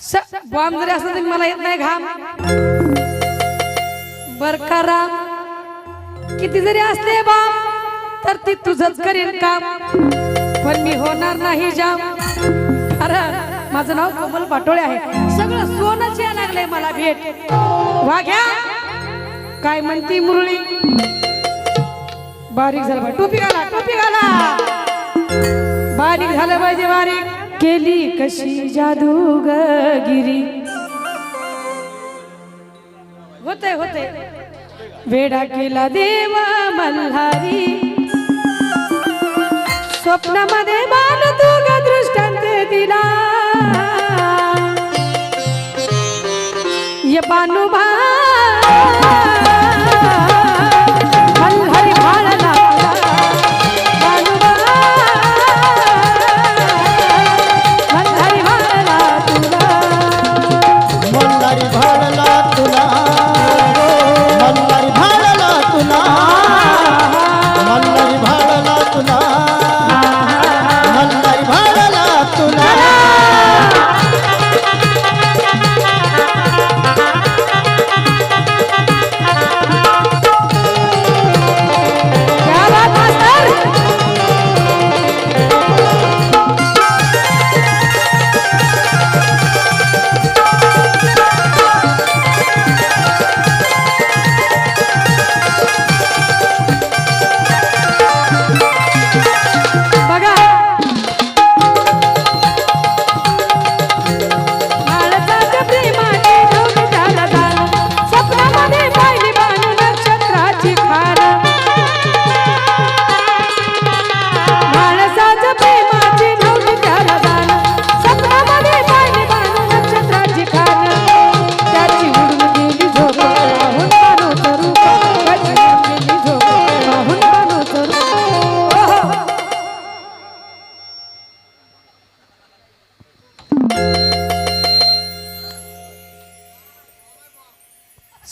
Bomb जरी असला तरी मला येत नाही घाम. बर करा. राम किती जरी असले बाम तर ती तुझच करीन काम. पण मी होणार नाही जाम. अरे माझं नाव कोमल पाटोळे आहे. सगळं सोनच या लागलंय मला भेट. वाघ्या काय म्हणती मुरळी? बारीक झालं टोपी घाला टोपी घाला. बारीक झालं पाहिजे बारीक. केली कशी जादूगिरी होते होते वेडा केला देव मल्हारी. स्वप्नामध्ये बाण तू दृष्टांत दिला. ये बानुभा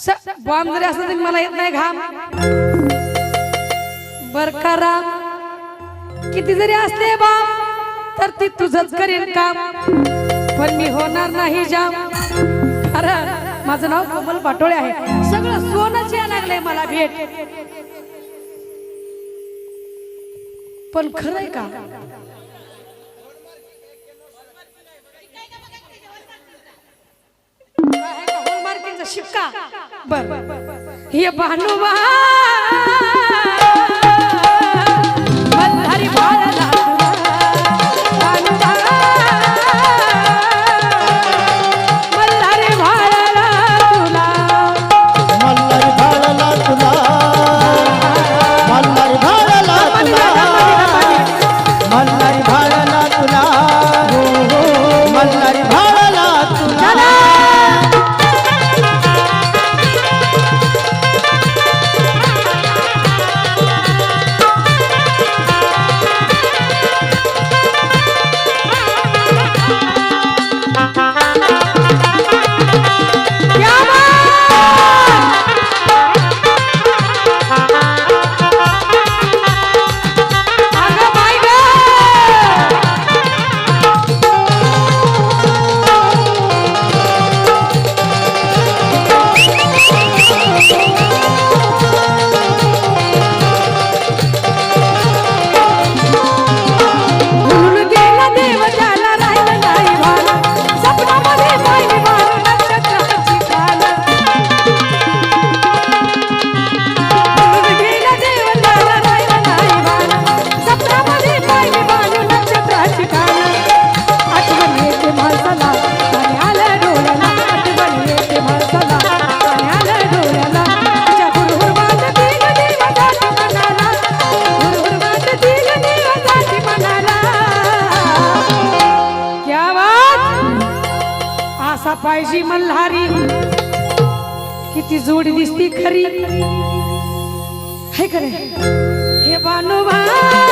बॉम्ब जरी असला तरी मला येत नाही घाम. बर का राम किती जरी असले बाम तर ती तुझच करीन काम. पण मी होणार नाही जाम. अरे माझं नाव कोमल पाटोळे आहे. सगळं सोनच या लागलंय मला भेट. पण खरंय का? शिक्का. बर. हे भानुबा असा पाहिजे मल्हारी. किती जोडी दिसती खरी. हे खरे हे बानोबा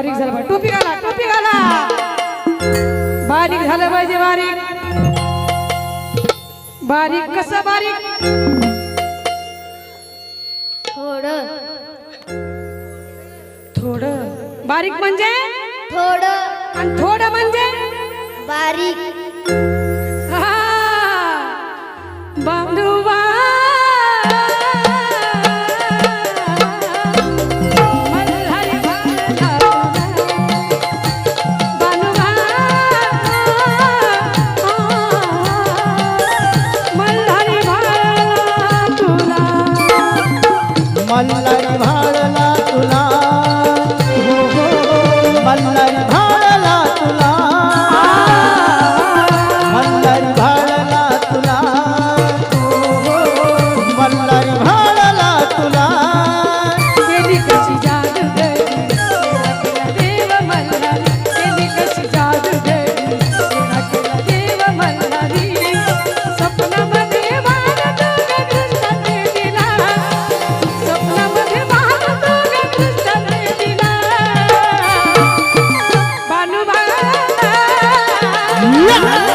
बारीक झालं पाहिजे. टोपी घाला टोपी घाला. बारीक झालं पाहिजे बारीक. बारीक कस बारीक? थोड. थोड. बारीक म्हणजे? थोड. आणि थोड म्हणजे? बारीक. Yeah.